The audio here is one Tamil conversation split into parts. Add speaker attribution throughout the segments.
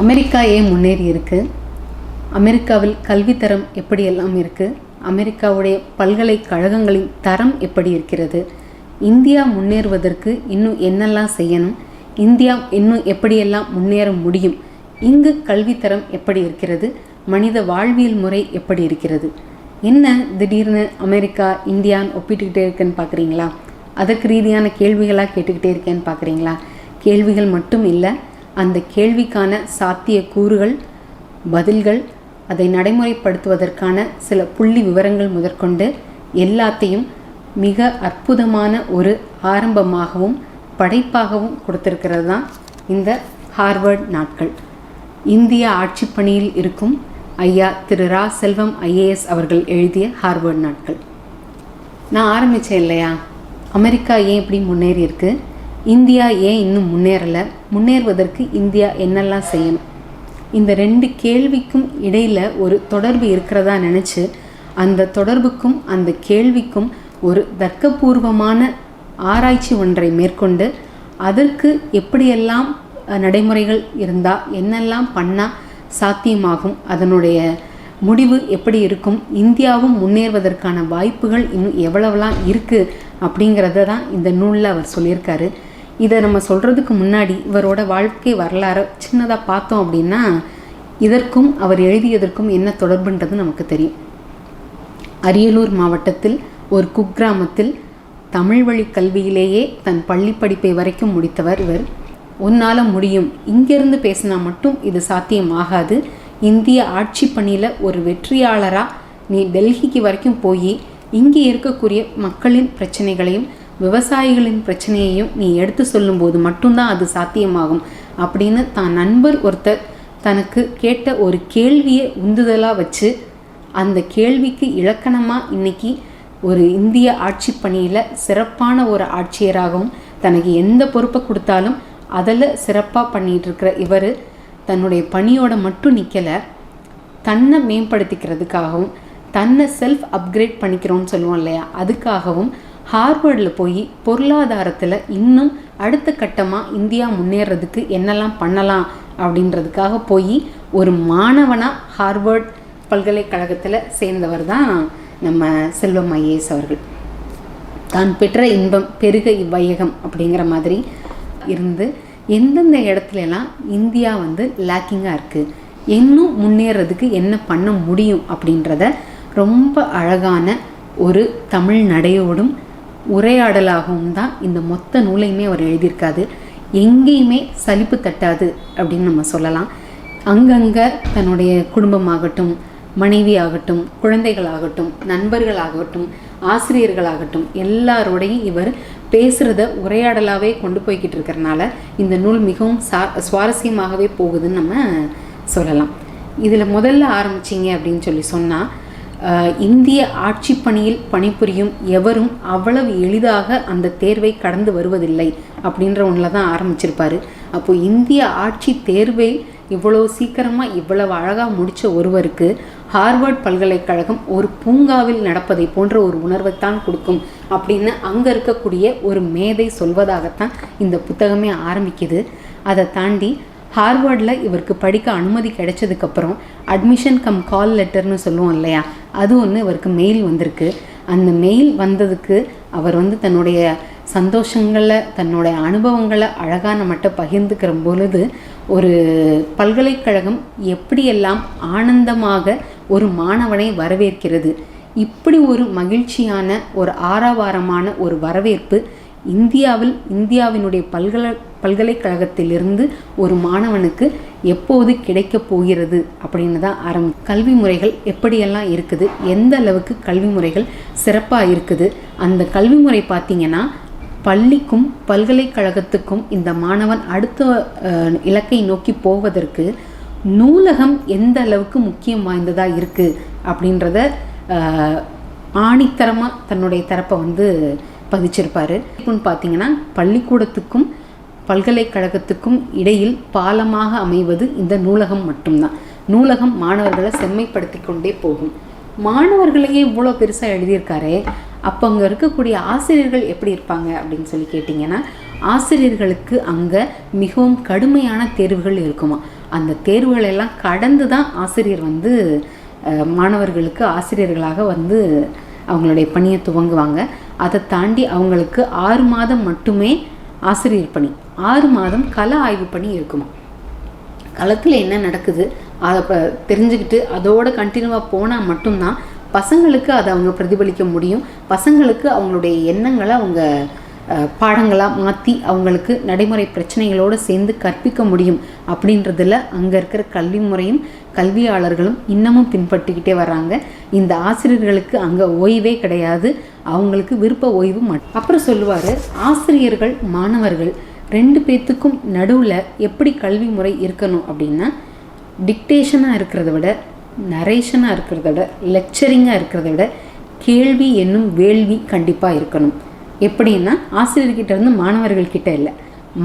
Speaker 1: அமெரிக்கா ஏன் முன்னேறி இருக்குது அமெரிக்காவில் கல்வித்தரம் எப்படியெல்லாம் இருக்குது அமெரிக்காவுடைய பல்கலைக்கழகங்களின் தரம் எப்படி இருக்கிறது? இந்தியா முன்னேறுவதற்கு இன்னும் என்னெல்லாம் செய்யணும்? இந்தியா இன்னும் எப்படியெல்லாம் முன்னேற முடியும்? இங்கு கல்வித்தரம் எப்படி இருக்கிறது? மனித வாழ்வியல் முறை எப்படி இருக்கிறது? என்ன திடீர்னு அமெரிக்கா இந்தியான்னு ஒப்பிட்டுக்கிட்டே இருக்குன்னு பார்க்குறீங்களா? அதற்கு ரீதியான கேள்விகளாக கேட்டுக்கிட்டே இருக்கேன்னு பார்க்குறீங்களா? கேள்விகள் மட்டும் இல்லை. அந்த கேள்விக்கான சாத்திய கூறுகள் பதில்கள் அதை நடைமுறைப்படுத்துவதற்கான சில புள்ளி விவரங்கள் முதற்கொண்டு எல்லாத்தையும் மிக அற்புதமான ஒரு ஆரம்பமாகவும் படைப்பாகவும் கொடுத்திருக்கிறது தான் இந்த ஹார்வர்ட் நாட்கள். இந்திய ஆட்சி பணியில் இருக்கும் ஐயா திரு ரா செல்வம் ஐஏஎஸ் அவர்கள் எழுதிய ஹார்வர்ட் நாட்கள். நான் ஆரம்பித்தேன் இல்லையா? அமெரிக்கா ஏன் இப்படி முன்னேறி இருக்குது இந்தியா ஏன் இன்னும் முன்னேறலை? முன்னேறுவதற்கு இந்தியா என்னெல்லாம் செய்யணும்? இந்த ரெண்டு கேள்விக்கும் இடையில் ஒரு தொடர்பு இருக்கிறதா நினச்சி அந்த தொடர்புக்கும் அந்த கேள்விக்கும் ஒரு தர்க்கபூர்வமான ஆராய்ச்சி ஒன்றை மேற்கொண்டு அதற்கு எப்படியெல்லாம் நடைமுறைகள் இருந்தால் என்னெல்லாம் பண்ணால் சாத்தியமாகும்? அதனுடைய முடிவு எப்படி இருக்கும்? இந்தியாவும் முன்னேறுவதற்கான வாய்ப்புகள் இன்னும் எவ்வளவெல்லாம் இருக்குது அப்படிங்கிறத தான் இந்த நூலில் அவர் சொல்லியிருக்காரு. இதை நம்ம சொல்கிறதுக்கு முன்னாடி இவரோட வாழ்க்கை வரலாறை சின்னதாக பார்த்தோம் அப்படின்னா இதற்கும் அவர் எழுதியதற்கும் என்ன தொடர்புன்றது நமக்கு தெரியும். அரியலூர் மாவட்டத்தில் ஒரு குக்கிராமத்தில் தமிழ் வழி கல்வியிலேயே தன் பள்ளி படிப்பை வரைக்கும் முடித்தவர் இவர். உன்னால் முடியும். இங்கிருந்து பேசினா மட்டும் இது சாத்தியமாகாது இந்திய ஆட்சி பணியில் ஒரு வெற்றியாளராக நீ டெல்லிக்கு வரைக்கும் போய் இங்கே இருக்கக்கூடிய மக்களின் பிரச்சனைகளையும் விவசாயிகளின் பிரச்சனையையும் நீ எடுத்து சொல்லும்போது மட்டும்தான் அது சாத்தியமாகும் அப்படின்னு தான் நண்பர் ஒருத்தர் தனக்கு கேட்ட ஒரு கேள்வியை உந்துதலாக வச்சு அந்த கேள்விக்கு இலக்கணமாக இன்னைக்கு ஒரு இந்திய ஆட்சி பணியில் சிறப்பான ஒரு ஆட்சியராகவும் தனக்கு எந்த பொறுப்பை கொடுத்தாலும் அதில் சிறப்பாக பண்ணிட்டு இருக்கிற இவர் தன்னுடைய பணியோட மட்டும் நிற்கலை தன்னை மேம்படுத்திக்கிறதுக்காகவும் தன்னை செல்ஃப் அப்கிரேட் பண்ணிக்கிறோம்னு சொல்லுவோம் இல்லையா? அதுக்காகவும் ஹார்வர்டில் போய் பொருளாதாரத்தில் இன்னும் அடுத்த கட்டமாக இந்தியா முன்னேறதுக்கு என்னெல்லாம் பண்ணலாம் அப்படின்றதுக்காக போய் ஒரு மாணவனாக ஹார்வர்ட் பல்கலைக்கழகத்தில் சேர்ந்தவர் தான் நம்ம செல்வம் ஐஏஎஸ் அவர்கள். தான் பெற்ற இன்பம் பெருக இவ்வையகம் அப்படிங்கிற மாதிரி இருந்து எந்தெந்த இடத்துலலாம் இந்தியா வந்து லேக்கிங்காக இருக்குது இன்னும் முன்னேறதுக்கு என்ன பண்ண முடியும் அப்படின்றத ரொம்ப அழகான ஒரு தமிழ் நடையோடும் உரையாடலாகவும் தான் இந்த மொத்த நூலையுமே அவர் எழுதியிருக்காது எங்கேயுமே சலிப்பு தட்டாது அப்படின்னு நம்ம சொல்லலாம். அங்கங்கே தன்னுடைய குடும்பமாகட்டும் மனைவி ஆகட்டும் குழந்தைகளாகட்டும் நண்பர்களாகட்டும் ஆசிரியர்களாகட்டும் எல்லாரோடையும் இவர் பேசுகிறத உரையாடலாகவே கொண்டு போய்கிட்டு இருக்கிறனால இந்த நூல் மிகவும் சா சுவாரஸ்யமாகவே போகுதுன்னு நம்ம சொல்லலாம். இதில் முதல்ல ஆரம்பிச்சிங்க அப்படின்னு சொல்லி சொன்னால் இந்திய ஆட்சி பணியில் பணிபுரியும் எவரும் அவ்வளவு எளிதாக அந்த தேர்வை கடந்து வருவதில்லை அப்படின்ற ஒன்றில் தான் ஆரம்பிச்சிருப்பார். அப்போது இந்திய ஆட்சி தேர்வை இவ்வளோ சீக்கிரமாக இவ்வளவு அழகாக முடித்த ஒருவருக்கு ஹார்வர்ட் பல்கலைக்கழகம் ஒரு பூங்காவில் நடப்பதை போன்ற ஒரு உணர்வைத்தான் கொடுக்கும் அப்படின்னு அங்கே இருக்கக்கூடிய ஒரு மேதை சொல்வதாகத்தான் இந்த புத்தகமே ஆரம்பிக்குது. அதை தாண்டி ஹார்வர்டில் இவருக்கு படிக்க அனுமதி கிடைச்சதுக்கப்புறம் அட்மிஷன் கம் கால் லெட்டர்னு சொல்லுவோம் இல்லையா? அது ஒன்று இவருக்கு மெயில் வந்திருக்கு. அந்த மெயில் வந்ததுக்கு அவர் வந்து தன்னுடைய சந்தோஷங்களை தன்னுடைய அனுபவங்களை அழகாக நம்மகிட்ட பகிர்ந்துக்கிற பொழுது ஒரு பல்கலைக்கழகம் எப்படியெல்லாம் ஆனந்தமாக ஒரு மாணவனை வரவேற்கிறது இப்படி ஒரு மகிழ்ச்சியான ஒரு ஆரவாரமான ஒரு வரவேற்பு இந்தியாவில் இந்தியாவினுடைய பல்கலை பல்கலைக்கழகத்திலிருந்து ஒரு மாணவனுக்கு எப்போது கிடைக்கப் போகிறது அப்படின்னு தான் ஆரம்பி கல்வி முறைகள் எப்படியெல்லாம் இருக்குது எந்த அளவுக்கு கல்வி முறைகள் சிறப்பாக இருக்குது அந்த கல்வி முறை பார்த்திங்கன்னா பள்ளிக்கும் பல்கலைக்கழகத்துக்கும் இந்த மாணவன் அடுத்த இலக்கை நோக்கி போவதற்கு நூலகம் எந்த அளவுக்கு முக்கியம் வாய்ந்ததாக இருக்குது அப்படின்றத ஆணித்தரமாக தன்னுடைய தரப்பை வந்து பதிச்சிருப்பார். இப்போன்னு பார்த்தீங்கன்னா பள்ளிக்கூடத்துக்கும் பல்கலைக்கழகத்துக்கும் இடையில் பாலமாக அமைவது இந்த நூலகம் மட்டும்தான். நூலகம் மாணவர்களை செம்மைப்படுத்தி கொண்டே போகும். மாணவர்களையே இவ்வளோ பெருசாக எழுதியிருக்காரே அப்போ அங்கே இருக்கக்கூடிய ஆசிரியர்கள் எப்படி இருப்பாங்க அப்படின்னு சொல்லி கேட்டிங்கன்னா ஆசிரியர்களுக்கு அங்கே மிகவும் கடுமையான தேர்வுகள் இருக்குமா. அந்த தேர்வுகள் எல்லாம் கடந்து தான் ஆசிரியர் வந்து மாணவர்களுக்கு ஆசிரியர்களாக வந்து அவங்களுடைய பணியை துவங்குவாங்க. அதை தாண்டி அவங்களுக்கு ஆறு மாதம் மட்டுமே ஆசிரியர் பணி. ஆறு மாதம் கல ஆய்வு பணி இருக்குமா களத்தில் என்ன நடக்குது அதை ப தெரிஞ்சுக்கிட்டு அதோட கண்டினியூவாக போனால் மட்டும்தான் பசங்களுக்கு அதை அவங்க பிரதிபலிக்க முடியும். பசங்களுக்கு அவங்களுடைய எண்ணங்களை அவங்க பாடங்களாக மாற்றி அவங்களுக்கு நடைமுறை பிரச்சனைகளோடு சேர்ந்து கற்பிக்க முடியும் அப்படின்றதுல அங்கே இருக்கிற கல்வி முறையும் கல்வியாளர்களும் இன்னமும் பின்பற்றிக்கிட்டே வராங்க இந்த ஆசிரியர்களுக்கு அங்கே ஓய்வே கிடையாது. அவங்களுக்கு விருப்ப ஓய்வு மட்டும். அப்புறம் சொல்லுவார் ஆசிரியர்கள் மாணவர்கள் ரெண்டு பேர்த்துக்கும் நடுவில் எப்படி கல்வி முறை இருக்கணும்? அப்படின்னா டிக்டேஷனாக இருக்கிறத விட நரேஷனாக இருக்கிறத விட லெக்சரிங்காக இருக்கிறத விட கேள்வி என்னும் வேள்வி கண்டிப்பாக இருக்கணும். எப்படின்னா ஆசிரியர்கிட்ட இருந்து மாணவர்கள்கிட்ட இல்லை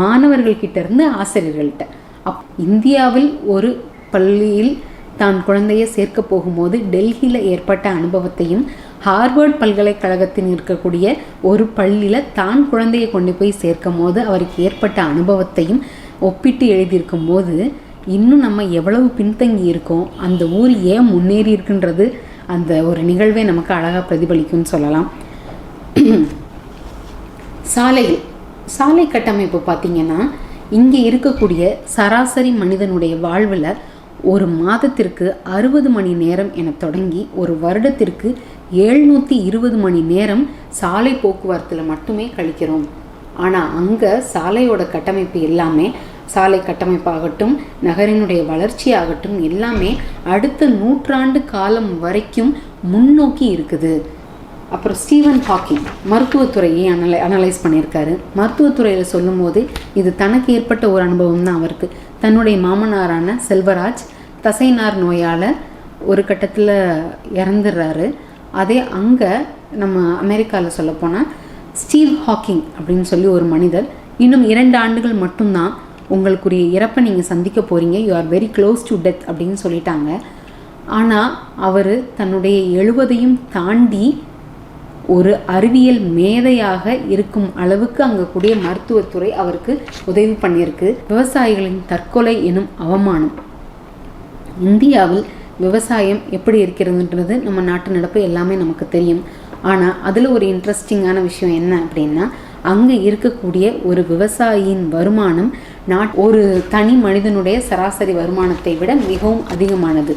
Speaker 1: மாணவர்கள்கிட்ட இருந்து ஆசிரியர்கள்கிட்ட அப் இந்தியாவில் ஒரு பள்ளியில் தான் குழந்தையை சேர்க்க போகும்போது டெல்லியில் ஏற்பட்ட அனுபவத்தையும் ஹார்வர்ட் பல்கலைக்கழகத்தில் இருக்கக்கூடிய ஒரு பள்ளியில் தான் குழந்தையை கொண்டு போய் சேர்க்கும் போது அவருக்கு ஏற்பட்ட அனுபவத்தையும் ஒப்பிட்டு எழுதியிருக்கும் போது இன்னும் நம்ம எவ்வளவு பின்தங்கி இருக்கோம் அந்த ஊர் ஏன் முன்னேறி இருக்குன்றது அந்த ஒரு நிகழ்வே நமக்கு அழகாக பிரதிபலிக்கும்னு சொல்லலாம். சாலைகள் சாலை கட்டமைப்பு பார்த்திங்கன்னா இங்கே இருக்கக்கூடிய சராசரி மனிதனுடைய வாழ்வில் ஒரு மாதத்திற்கு அறுபது மணி நேரம் என தொடங்கி ஒரு வருடத்திற்கு எழுநூற்றி இருபது மணி நேரம் சாலை போக்குவரத்தில் மட்டுமே கழிக்கிறோம். ஆனால் அங்கே சாலையோட கட்டமைப்பு எல்லாமே சாலை கட்டமைப்பாகட்டும் நகரினுடைய வளர்ச்சி ஆகட்டும் எல்லாமே அடுத்த நூற்றாண்டு காலம் வரைக்கும் முன்னோக்கி இருக்குது. அப்புறம் ஸ்டீவன் ஹாக்கிங் மருத்துவத்துறையை அனலை அனலைஸ் பண்ணியிருக்காரு? மருத்துவத்துறையில் சொல்லும்போது இது தனக்கு ஏற்பட்ட ஒரு அனுபவம் தான் அவருக்கு. தன்னுடைய மாமனாரான செல்வராஜ் தசைநார் நோயால் ஒரு கட்டத்தில் இறந்துடுறாரு அதே அங்கே நம்ம அமெரிக்காவில் சொல்லப்போனால் ஸ்டீவ் ஹாக்கிங் அப்படின்னு சொல்லி ஒரு மனிதர் இன்னும் இரண்டு ஆண்டுகள் மட்டும்தான் உங்களுக்குரிய இறப்பை நீங்கள் சந்திக்க போகிறீங்க you are very close to death அப்படின்னு சொல்லிட்டாங்க. ஆனால் அவர் தன்னுடைய எழுபதையும் தாண்டி ஒரு அறிவியல் மேதையாக இருக்கும் அளவுக்கு அங்கே கூடிய மருத்துவத்துறை அவருக்கு உதவி பண்ணியிருக்கு. விவசாயிகளின் தற்கொலை எனும் அவமானம் இந்தியாவில் விவசாயம் எப்படி இருக்கிறதுன்றது நம்ம நாட்டு நடப்பு எல்லாமே நமக்கு தெரியும். ஆனால் அதில் ஒரு இன்ட்ரெஸ்டிங்கான விஷயம் என்ன அப்படின்னா அங்கே இருக்கக்கூடிய ஒரு விவசாயியின் வருமானம் நாட் ஒரு தனி மனிதனுடைய சராசரி வருமானத்தை விட மிகவும் அதிகமானது.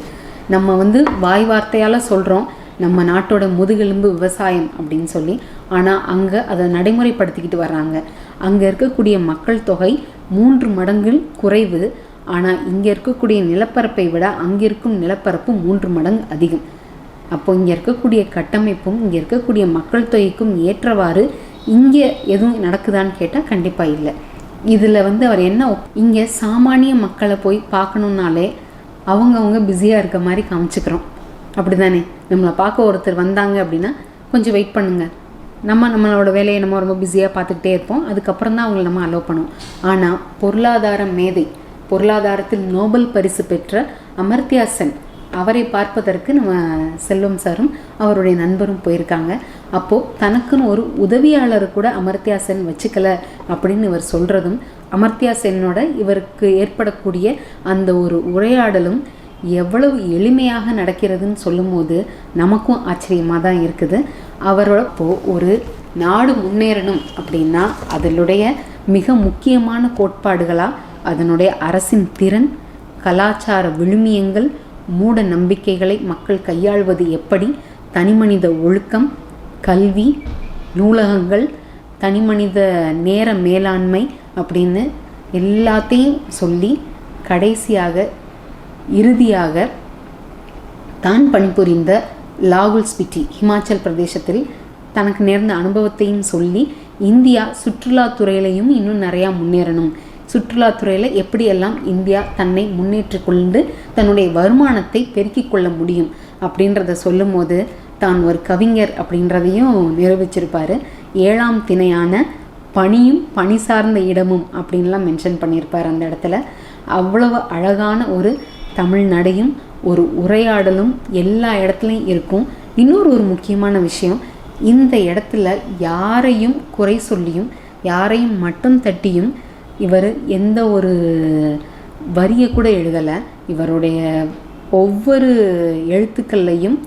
Speaker 1: நம்ம வந்து வாய் வார்த்தையால் சொல்கிறோம் நம்ம நாட்டோட முதுகெலும்பு விவசாயம் அப்படின்னு சொல்லி. ஆனால் அங்கே அதை நடைமுறைப்படுத்திக்கிட்டு வர்றாங்க. அங்கே இருக்கக்கூடிய மக்கள் தொகை மூன்று மடங்கு குறைவு. ஆனால் இங்கே இருக்கக்கூடிய நிலப்பரப்பை விட அங்கே இருக்கும் நிலப்பரப்பு மூன்று மடங்கு அதிகம். அப்போ இங்கே இருக்கக்கூடிய கட்டமைப்பும் இங்கே இருக்கக்கூடிய மக்கள் தொகைக்கும் ஏற்றவாறு இங்கே எதுவும் நடக்குதான்னு கேட்டால் கண்டிப்பாக இல்லை. இதில் வந்து அவர் என்ன இங்கே சாமானிய மக்களை போய் பார்க்கணுன்னாலே அவங்கவுங்க பிஸியாக இருக்க மாதிரி காமிச்சுக்கிறோம். அப்படி தானே நம்மளை பார்க்க ஒருத்தர் வந்தாங்க அப்படின்னா கொஞ்சம் வெயிட் பண்ணுங்க. நம்ம நம்மளோட வேலையை நம்ம ரொம்ப பிஸியாக பார்த்துக்கிட்டே இருப்போம். அதுக்கப்புறம் தான் அவங்களை நம்ம அலோவ் பண்ணுவோம். ஆனால் பொருளாதார மேதை பொருளாதாரத்தில் நோபல் பரிசு பெற்ற அமர்த்தியா சென். அவரை பார்ப்பதற்கு நம்ம செல்வம் சாரும் அவருடைய நண்பரும் போயிருக்காங்க. அப்போது தனக்குன்னு ஒரு உதவியாளர் கூட அமர்த்தியா சென் வச்சுக்கல அப்படின்னு இவர் சொல்கிறதும் அமர்த்தியா சென்னோட இவருக்கு ஏற்படக்கூடிய அந்த ஒரு உரையாடலும் எவ்வளவு எளிமையாக நடக்கிறதுன்னு சொல்லும்போது நமக்கும் ஆச்சரியமாக தான் இருக்குது. அவரோட இப்போ ஒரு நாடு முன்னேறணும் அப்படின்னா அதனுடைய மிக முக்கியமான கோட்பாடுகளாக அதனுடைய அரசின் திறன் கலாச்சார விழுமியங்கள் மூட நம்பிக்கைகளை மக்கள் கையாள்வது எப்படி தனிமனித ஒழுக்கம் கல்வி நூலகங்கள் தனிமனித நேர மேலாண்மை அப்படின்னு எல்லாத்தையும் சொல்லி கடைசியாக இறுதியாக தான் பணிபுரிந்த லாகுல் ஸ்பிட்டி ஹிமாச்சல் பிரதேசத்தில் தனக்கு நேர்ந்த அனுபவத்தையும் சொல்லி இந்தியா சுற்றுலாத்துறையிலையும் இன்னும் நிறையா முன்னேறணும். சுற்றுலாத்துறையில் எப்படியெல்லாம் இந்தியா தன்னை முன்னேற்றி கொண்டு தன்னுடைய வருமானத்தை பெருக்கிக் கொள்ள முடியும் அப்படின்றத சொல்லும்போது தான் ஒரு கவிஞர் அப்படின்றதையும் நிரூபிச்சிருப்பார். ஏழாம் திணையான பணியும் பணி சார்ந்த இடமும் அப்படின்லாம் மென்ஷன் பண்ணியிருப்பார் அந்த இடத்துல. அவ்வளவு அழகான ஒரு தமிழ் நடையும் ஒரு உரையாடலும் எல்லா இடத்துலையும் இருக்கும். இன்னொரு ஒரு முக்கியமான விஷயம் இந்த இடத்துல யாரையும் குறை சொல்லியும் யாரையும் மட்டும் தட்டியும் இவர் எந்த ஒரு வரியை கூட எழுதலை. இவருடைய ஒவ்வொரு எழுத்துக்கள்லையும்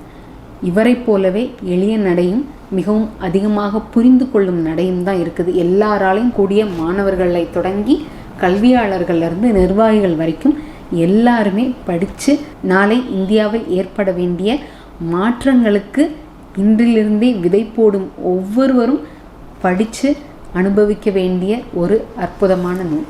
Speaker 1: இவரைப் போலவே எளிய நடையும் மிகவும் அதிகமாக புரிந்து கொள்ளும் நடையும் தான் இருக்குது. எல்லாராலையும் கூடிய மாணவர்களை தொடங்கி கல்வியாளர்கள்லேருந்து நிர்வாகிகள் வரைக்கும் எல்லாருமே படித்து நாளை இந்தியாவில் ஏற்பட வேண்டிய மாற்றங்களுக்கு இன்றிலிருந்தே விதை போடும் ஒவ்வொருவரும் படித்து அனுபவிக்க வேண்டிய ஒரு அற்புதமான நூல்.